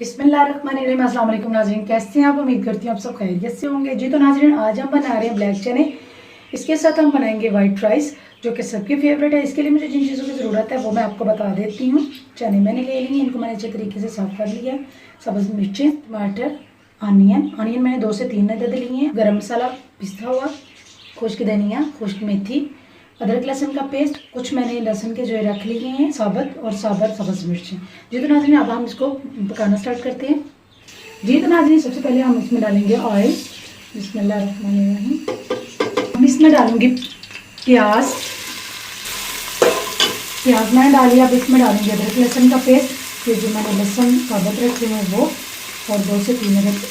अस्सलाम वालेकुम नाजरीन, कैसे हैं आप? उम्मीद करती हूँ आप सब खैरियत से होंगे। जी तो नाजरीन, आज हम बना रहे हैं ब्लैक चने। इसके साथ हम बनाएँगे वाइट राइस जो कि सबकी फेवरेट है। इसके लिए मुझे जिन चीज़ों की ज़रूरत है, वो मैं आपको बता देती हूँ। चने मैंने ले लिए, इनको मैंने अच्छे तरीके से साफ़ कर लिया। सब्ज़ मिर्चें, टमाटर आनियन आनियन मैंने दो से तीन अदद लिए हैं। गर्म मसाला पिस्ता हुआ, खुश्क धनिया, खुश्क मेथी अदरक लहसुन का पेस्ट कुछ मैंने लहसुन के जो है रख लिए हैं, साबत और साबुत सब्ज़ मिर्चें। जी नाजरीन अब हम इसको पकाना स्टार्ट करते हैं। जी नाजरीन सबसे पहले हम इसमें डालेंगे ऑयल बिस्मिल्लाहिर्रहमानिर्रहीम हम इसमें डालूँगी प्याज। प्याज मैंने डाली अब इसमें डालूँगी अदरक लहसुन का पेस्ट ये जो मैंने लहसुन, साबत रखे हैं वो, और दो से तीन अदरक,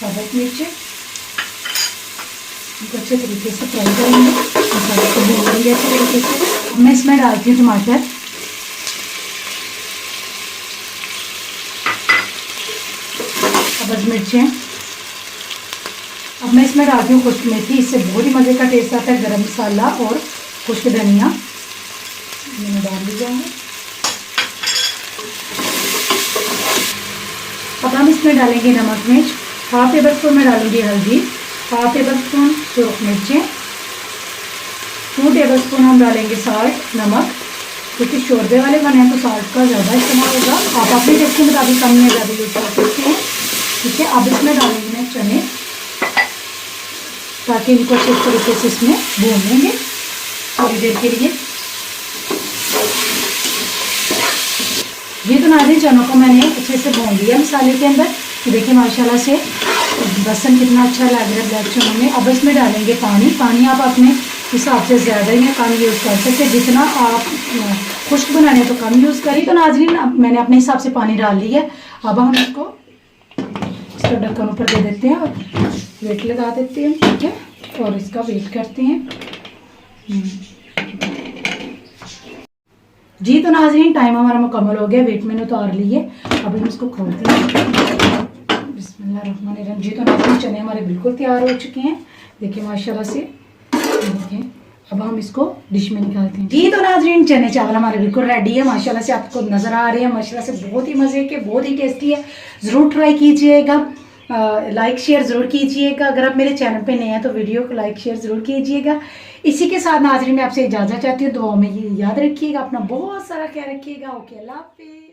साबत मिर्चें। अच्छे तरीके से फ्राई करेंगे। मसाले को भून लेंगे अच्छे तरीके से। अब मैं इसमें डालती हूँ टमाटर। सब्ज मिर्चें। अब मैं इसमें डालती हूँ खुश्क मेथी। इससे बहुत ही मज़े का टेस्ट आता है गरम मसाला और खुश्क धनिया। मैंने डाल दी जाएँगे अब हम इसमें डालेंगे नमक मिर्च। हाफ़ टेबल स्पून में डालूँगी हल्दी। हाफ़ टेबल स्पून सुरख मिर्चें टू टेबल स्पून हम डालेंगे साल्ट नमक, क्योंकि शोरबे वाले बने तो साल्ट का ज़्यादा इस्तेमाल होगा। आप अपने टेस्ट के मुताबिक कम या ज़्यादा यूज़ कर सकते हैं। ठीक है, अब इसमें डालेंगे मैं चने, ताकि इनको अच्छे तरीके से इसमें भून लेंगे थोड़ी देर के लिए। ये तो नारियल चनों को मैंने अच्छे से भून लिया मसाले के अंदर। देखिए माशाल्लाह से लहसन कितना अच्छा लग रहा है ब्लैक चनों में। अब इसमें डालेंगे पानी। पानी आप अपने हिसाब से ज़्यादा ही कम यूज़ कर सकते। हैं जितना आप खुश्क बनाने तो कम यूज़ करें। तो नाजरीन मैंने अपने हिसाब से पानी डाल लिया। है अब हम इसको इसका ढक्कन ऊपर दे देते हैं और वेट लगा देते हैं, ठीक है? और इसका वेट करते हैं। हम्म। जी तो नाजरीन टाइम हमारा मुकम्मल हो गया। वेट मैंने उतार लिए अब हम इसको खोलते हैं। बिस्मिल्लाहिर्रहमानिर्रहीम। जी तो नाजरीन, चने हमारे बिल्कुल तैयार हो चुके हैं। देखिए, माशाल्लाह से। देखिए, अब हम इसको डिश में निकालते हैं। जी तो नाजरीन, चने चावल हमारे बिल्कुल रेडी है। माशाल्लाह से आपको नज़र आ रहे हैं। माशाल्लाह से बहुत ही मज़े के, बहुत ही टेस्टी है। ज़रूर ट्राई कीजिएगा। लाइक शेयर ज़रूर कीजिएगा। अगर आप मेरे चैनल पे नए हैं तो वीडियो को लाइक शेयर ज़रूर कीजिएगा। इसी के साथ नाजरीन, मैं आपसे इजाज़त चाहती हूँ। दुआ में याद रखिएगा। अपना बहुत सारा ख्याल रखिएगा। ओके, अल्लाह हाफिज़।